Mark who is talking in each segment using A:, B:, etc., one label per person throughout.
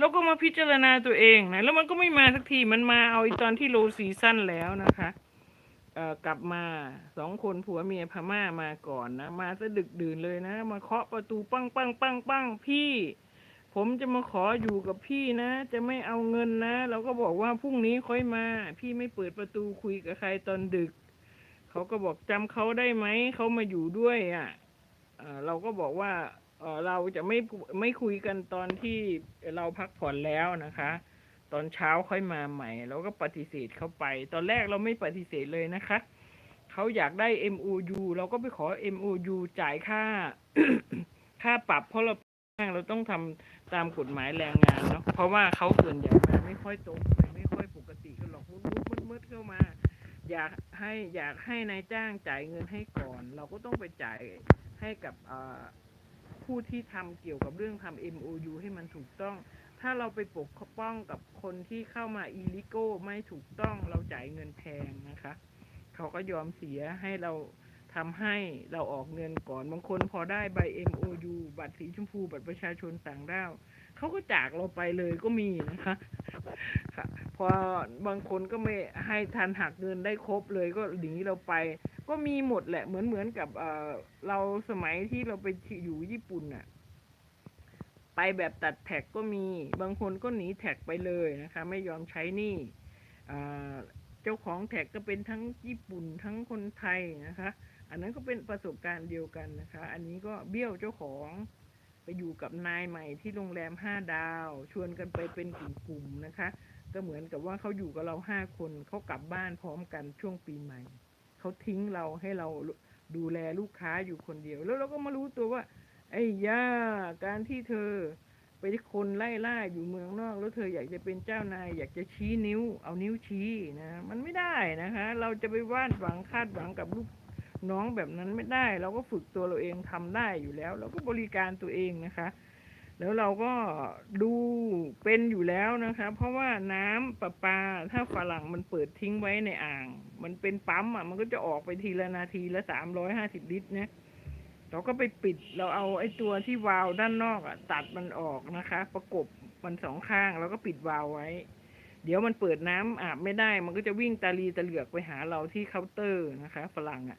A: แล้วก็มาพิจารณาตัวเองนะแล้วมันก็ไม่มาสักทีมันมาเอาอีตอนที่โลซีซั่นแล้วนะคะเอ่อกลับมาสองคนผัวเมียพม่ามาก่อนนะ มาซะดึกดื่นเลยนะ มาเคาะประตูปังปังปังปังพี่ ผมจะมาขออยู่กับพี่นะ จะไม่เอาเงินนะเราก็บอกว่าพรุ่งนี้ค่อยมา พี่ไม่เปิดประตูคุยกับใครตอนดึก เขาก็บอกจำเขาได้ไหมเขามาอยู่ด้วยอะเอ่อเราก็บอกว่า เออเราจะไม่ไม่คุยกันตอนที่เราพักผ่อนแล้วนะคะ ตอนเช้าค่อยมาใหม่เราก็ปฏิเสธเขาไป ตอนแรกเราไม่ปฏิเสธเลยนะคะเขาอยากได้ MOU เราก็ไปขอ MOU จ่ายค่า ค่าปรับเพราะเราเราต้องทำตามกฎหมายแรงงานเนาะเพราะว่าเขาส่วนใหญ่มาไม่ค่อยตรงไปไม่ค่อยปกติกันหรอกมุดมุดมืดมืดเข้ามา อยากให้อยากให้นายจ้างจ่ายเงินให้ก่อน เราก็ต้องไปจ่ายให้กับอ่อ ผู้ที่ทำเกี่ยวกับเรื่องทำ MOU ให้มันถูกต้อง ถ้าเราไปปกป้องกับคนที่เข้ามาอีลิโกไม่ถูกต้องเราจ่ายเงินแพงนะคะ เขาก็ยอมเสียให้เราทำให้เราออกเงินก่อนบางคนพอได้ใบ MOU บัตรสีชมพูบัตรประชาชนต่างด้าวเขาก็จากเราไปเลยก็มีนะคะ พอบางคนก็ไม่ให้ทันหักเงินได้ครบเลยก็หนีเราไป ก็มีหมดแหละเหมือนเหมือนกับเออเราสมัยที่เราไปอยู่ญี่ปุ่นน่ะ ไปแบบตัดแท็กก็มีบางคนก็หนีแท็กไปเลยนะคะ ไม่ยอมใช้นี่เจ้าของแท็กก็เป็นทั้งญี่ปุ่นทั้งคนไทยนะคะ อันนั้นก็เป็นประสบการณ์เดียวกันนะคะ อันนี้ก็เบี้ยวเจ้าของไปอยู่กับนายใหม่ที่โรงแรมห้าดาว ชวนกันไปเป็นกลุ่มๆนะคะ ก็เหมือนกับว่าเขาอยู่กับเราห้าคนเขากลับบ้านพร้อมกันช่วงปีใหม่เขาทิ้งเราให้เราดูแลลูกค้าอยู่คนเดียว แล้วเราก็มารู้ตัวว่า ไอ้ย่าการที่เธอไปคนไล่ล่าอยู่เมืองนอก แล้วเธออยากจะเป็นเจ้านาย อยากจะชี้นิ้ว เอานิ้วชี้นะ มันไม่ได้นะคะ เราจะไปวาดหวังคาดหวังกับลูกน้องแบบนั้นไม่ได้ เราก็ฝึกตัวเราเองทำได้อยู่แล้ว เราก็บริการตัวเองนะคะ แล้วเราก็ดูเป็นอยู่แล้วนะคะ เพราะว่าน้ำประปาถ้าฝรั่งมันเปิดทิ้งไว้ในอ่าง มันเป็นปั๊มอะมันก็จะออกไปทีละนาทีละสามร้อยห้าสิบลิตรเนี่ยเราก็ไปปิดเราเอาไอ้ตัวที่วาล์วด้านนอกอะตัดมันออกนะคะ ประกบมันสองข้างแล้วก็ปิดวาล์วไว้ เดี๋ยวมันเปิดน้ำอาบไม่ได้ มันก็จะวิ่งตาลีตะเหลือกไปหาเราที่เคาน์เตอร์นะคะ ฝรั่งอะ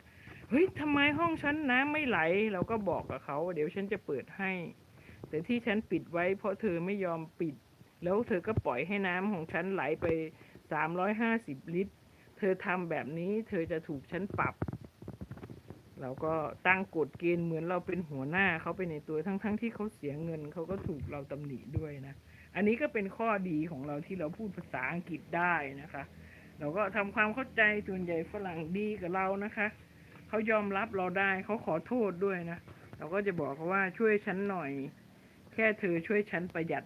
A: เฮ้ยทำไมห้องฉันน้ำไม่ไหล เราก็บอกกับเขาเดี๋ยวฉันจะเปิดให้ แต่ที่ฉันปิดไว้เพราะเธอไม่ยอมปิด แล้วเธอก็ปล่อยให้น้ำของฉันไหลไปสามร้อยห้าสิบลิตร เธอทำแบบนี้เธอจะถูกฉันปรับ เราก็ตั้งกฎเกณฑ์เหมือนเราเป็นหัวหน้าเขาไปในตัวทั้งๆทที่เขาเสียเงินเขาก็ถูกเราตำหนิด้วยนะ อันนี้ก็เป็นข้อดีของเราที่เราพูดภาษาอังกฤษได้นะคะ เราก็ทำความเข้าใจส่วนใหญ่ฝรั่งดีกับเรานะคะเขายอมรับเราได้เขาขอโทษด้วยนะ เราก็จะบอกเขาว่าช่วยฉันหน่อย แค่เธอช่วยฉันประหยัด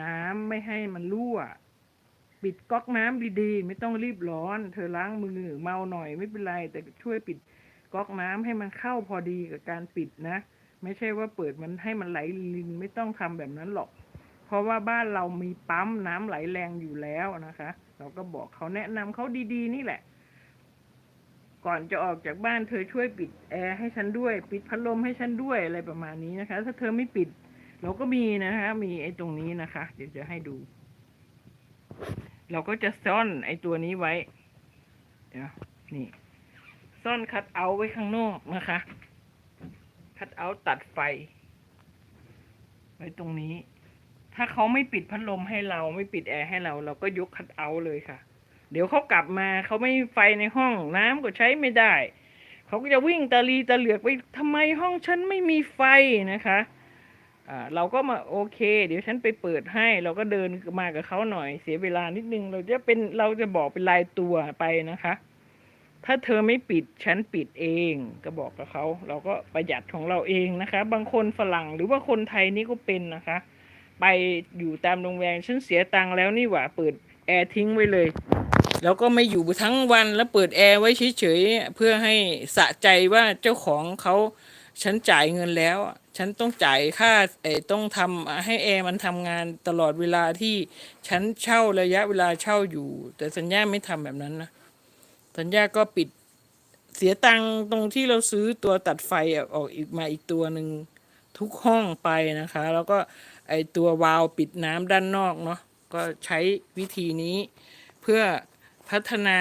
A: น้ำไม่ให้มันรั่ว ปิดก๊อกน้ำดีๆ ไม่ต้องรีบร้อน เธอล้างมือเมาหน่อยไม่เป็นไร แต่ช่วยปิดก๊อกน้ำให้มันเข้าพอดีกับการปิดนะ ไม่ใช่ว่าเปิดมันให้มันไหลลินไม่ต้องทำแบบนั้นหรอก เพราะว่าบ้านเรามีปั๊มน้ำไหลแรงอยู่แล้วนะคะ เราก็บอกเขาแนะนำเขาดีๆ นี่แหละก่อนจะออกจากบ้านเธอช่วยปิดแอร์ให้ฉันด้วย ปิดพัดลมให้ฉันด้วยอะไรประมาณนี้นะคะ ถ้าเธอไม่ปิด เราก็มีนะคะ มีไอ้ตรงนี้นะคะ เดี๋ยวจะให้ดู เราก็จะซ่อนไอ้ตัวนี้ไว้ เดี๋ยวนี่ ซ่อนคัดเอาท์ไว้ข้างนอกนะคะ คัดเอาท์ตัดไฟ ไว้ตรงนี้ ถ้าเขาไม่ปิดพัดลมให้เราไม่ปิดแอร์ให้เรา เราก็ยกคัดเอาท์เลยค่ะ เดี๋ยวเขากลับมาเขาไม่มีไฟในห้องน้ำก็ใช้ไม่ได้ เขาก็จะวิ่งตะลีตะเหลือกไปทำไมห้องฉันไม่มีไฟนะคะ เราก็มาโอเค เดี๋ยวฉันไปเปิดให้ เราก็เดินมากับเขาหน่อยเสียเวลานิดนึง เราจะเป็นเราจะบอกเป็นรายตัวไปนะคะ ถ้าเธอไม่ปิดฉันปิดเอง ก็บอกกับเขา เราก็ประหยัดของเราเองนะคะ บางคนฝรั่งหรือว่าคนไทยนี่ก็เป็นนะคะ ไปอยู่ตามโรงแรมฉันเสียตังค์แล้วนี่หว่าเปิดแอร์ทิ้งไว้เลย แล้วก็ไม่อยู่ทั้งวันแล้วเปิดแอร์ไว้เฉยๆเพื่อให้สะใจว่าเจ้าของเขาฉันจ่ายเงินแล้ว ฉันต้องจ่ายค่าเออต้องทำให้แอร์มันทำงานตลอดเวลาที่ฉันเช่าระยะเวลาเช่าอยู่ แต่สัญญาไม่ทำแบบนั้นนะ สัญญาก็ปิดเสียตังค์ตรงที่เราซื้อตัวตัดไฟออกอีกมาอีกตัวหนึ่งทุกห้องไปนะคะ แล้วก็ไอตัววาล์วปิดน้ำด้านนอกเนาะก็ใช้วิธีนี้เพื่อพัฒนา